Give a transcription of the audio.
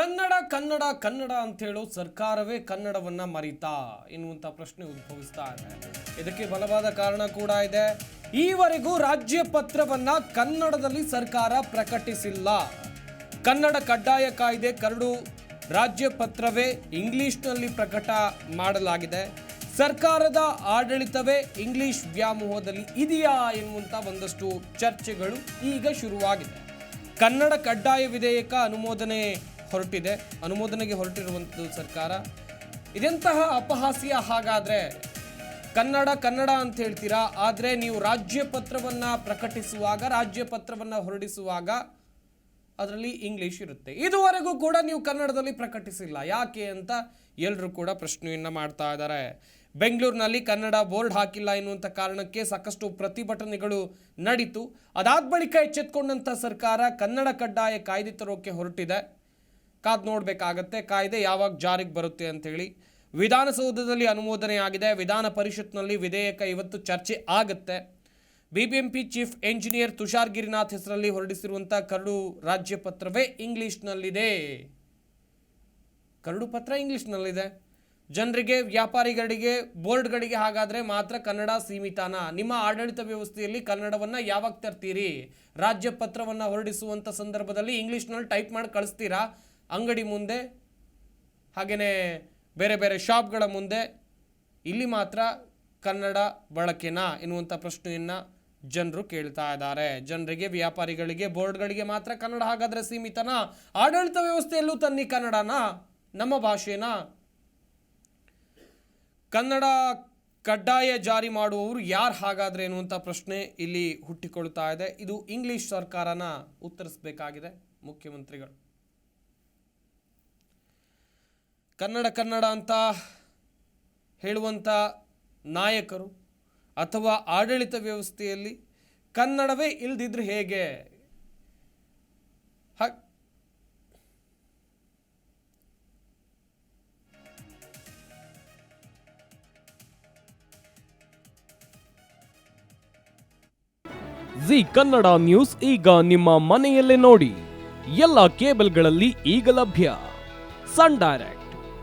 ಕನ್ನಡ ಕನ್ನಡ ಕನ್ನಡ ಅಂತ ಹೇಳೋ ಸರ್ಕಾರವೇ ಕನ್ನಡವನ್ನ ಮರಿತಾ? ಎನ್ನುವಂತ ಪ್ರಶ್ನೆ ಉದ್ಭವಿಸ್ತಾ ಇದೆ. ಇದಕ್ಕೆ ಬಲವಾದ ಕಾರಣ ಕೂಡ ಇದೆ. ಈವರೆಗೂ ರಾಜ್ಯ ಪತ್ರವನ್ನ ಕನ್ನಡದಲ್ಲಿ ಸರ್ಕಾರ ಪ್ರಕಟಿಸಿಲ್ಲ. ಕನ್ನಡ ಕಡ್ಡಾಯ ಕಾಯ್ದೆ ಕರಡು ರಾಜ್ಯ ಪತ್ರವೇ ಇಂಗ್ಲಿಷ್ನಲ್ಲಿ ಪ್ರಕಟ ಮಾಡಲಾಗಿದೆ. ಸರ್ಕಾರದ ಆಡಳಿತವೇ ಇಂಗ್ಲಿಷ್ ವ್ಯಾಮೋಹದಲ್ಲಿ ಇದೆಯಾ ಎನ್ನುವಂಥ ಒಂದಷ್ಟು ಚರ್ಚೆಗಳು ಈಗ ಶುರುವಾಗಿದೆ. ಕನ್ನಡ ಕಡ್ಡಾಯ ವಿಧೇಯಕ ಅನುಮೋದನೆ ಹೊರಟಿದೆ. ಅನುಮೋದನೆಗೆ ಹೊರಟಿರುವಂಥದ್ದು ಸರ್ಕಾರ. ಇದೆಂತಹ ಅಪಹಾಸ್ಯ? ಹಾಗಾದರೆ ಕನ್ನಡ ಕನ್ನಡ ಅಂತ ಹೇಳ್ತೀರಾ? ಆದರೆ ನೀವು ರಾಜ್ಯ ಪತ್ರವನ್ನು ಪ್ರಕಟಿಸುವಾಗ, ರಾಜ್ಯ ಪತ್ರವನ್ನು ಹೊರಡಿಸುವಾಗ ಅದರಲ್ಲಿ ಇಂಗ್ಲಿಷ್ ಇರುತ್ತೆ. ಇದುವರೆಗೂ ಕೂಡ ನೀವು ಕನ್ನಡದಲ್ಲಿ ಪ್ರಕಟಿಸಿಲ್ಲ. ಯಾಕೆ ಅಂತ ಎಲ್ಲರೂ ಕೂಡ ಪ್ರಶ್ನೆಯನ್ನು ಮಾಡ್ತಾ ಇದ್ದಾರೆ. ಬೆಂಗಳೂರಿನಲ್ಲಿ ಕನ್ನಡ ಬೋರ್ಡ್ ಹಾಕಿಲ್ಲ ಎನ್ನುವಂಥ ಕಾರಣಕ್ಕೆ ಸಾಕಷ್ಟು ಪ್ರತಿಭಟನೆಗಳು ನಡೀತು. ಅದಾದ ಬಳಿಕ ಎಚ್ಚೆತ್ಕೊಂಡಂಥ ಸರ್ಕಾರ ಕನ್ನಡ ಕಡ್ಡಾಯ ಕಾಯ್ದೆ ತರೋಕ್ಕೆ ಹೊರಟಿದೆ. ಕಾದ್ ನೋಡಬೇಕಾಗತ್ತೆ. ಕಾಯ್ದೆ ಯಾವಾಗ ಜಾರಿಗೆ ಬರುತ್ತೆ ಅಂತೇಳಿ. ವಿಧಾನಸೌಧದಲ್ಲಿ ಅನುಮೋದನೆ ಆಗಿದೆ ವಿಧಾನ ಪರಿಷತ್ನಲ್ಲಿ ವಿಧೇಯಕ ಇವತ್ತು ಚರ್ಚೆ ಆಗುತ್ತೆ. BBMP chief engineer Tushar Girinath ಹೆಸರಲ್ಲಿ ಹೊರಡಿಸಿರುವಂಥ ಕರಡು ರಾಜ್ಯ ಪತ್ರವೇ ಇಂಗ್ಲಿಷ್ನಲ್ಲಿದೆ. ಕರಡು ಪತ್ರ ಇಂಗ್ಲಿಷ್ನಲ್ಲಿದೆ. ಜನರಿಗೆ, ವ್ಯಾಪಾರಿಗಳಿಗೆ, ಬೋರ್ಡ್ಗಳಿಗೆ ಹಾಗಾದ್ರೆ ಮಾತ್ರ ಕನ್ನಡ ಸೀಮಿತಾನ? ನಿಮ್ಮ ಆಡಳಿತ ವ್ಯವಸ್ಥೆಯಲ್ಲಿ ಕನ್ನಡವನ್ನ ಯಾವಾಗ ತರ್ತೀರಿ? ರಾಜ್ಯ ಪತ್ರವನ್ನ ಹೊರಡಿಸುವಂತ ಸಂದರ್ಭದಲ್ಲಿ ಇಂಗ್ಲಿಷ್ನಲ್ಲಿ ಟೈಪ್ ಮಾಡಿ ಕಳಿಸ್ತೀರಾ? ಅಂಗಡಿ ಮುಂದೆ ಹಾಗೆಯೇ ಬೇರೆ ಬೇರೆ ಶಾಪ್ಗಳ ಮುಂದೆ, ಇಲ್ಲಿ ಮಾತ್ರ ಕನ್ನಡ ಬಳಕೆನಾ ಎನ್ನುವಂಥ ಪ್ರಶ್ನೆಯನ್ನು ಜನರು ಕೇಳ್ತಾ ಇದ್ದಾರೆ. ಜನರಿಗೆ, ವ್ಯಾಪಾರಿಗಳಿಗೆ, ಬೋರ್ಡ್ಗಳಿಗೆ ಮಾತ್ರ ಕನ್ನಡ ಹಾಗಾದರೆ ಸೀಮಿತನಾ? ಆಡಳಿತ ವ್ಯವಸ್ಥೆಯಲ್ಲೂ ತನ್ನಿ ಕನ್ನಡನಾ? ನಮ್ಮ ಭಾಷೆನಾ? ಕನ್ನಡ ಕಡ್ಡಾಯ ಜಾರಿ ಮಾಡುವವರು ಯಾರು ಹಾಗಾದರೆ ಎನ್ನುವಂಥ ಪ್ರಶ್ನೆ ಇಲ್ಲಿ ಹುಟ್ಟಿಕೊಳ್ತಾ ಇದೆ. ಇದು ಇಂಗ್ಲಿಷ್ ಸರ್ಕಾರನ? ಉತ್ತರಿಸಬೇಕಾಗಿದೆ ಮುಖ್ಯಮಂತ್ರಿಗಳು. ಕನ್ನಡ ಕನ್ನಡ ಅಂತ ಹೇಳುವಂಥ ನಾಯಕರು ಅಥವಾ ಆಡಳಿತ ವ್ಯವಸ್ಥೆಯಲ್ಲಿ ಕನ್ನಡವೇ ಇಲ್ದಿದ್ರೆ ಹೇಗೆ? ಜಿ ಕನ್ನಡ ನ್ಯೂಸ್ ಈಗ ನಿಮ್ಮ ಮನೆಯಲ್ಲೇ ನೋಡಿ. ಎಲ್ಲ ಕೇಬಲ್ಗಳಲ್ಲಿ ಈಗ ಲಭ್ಯ. Sun direct.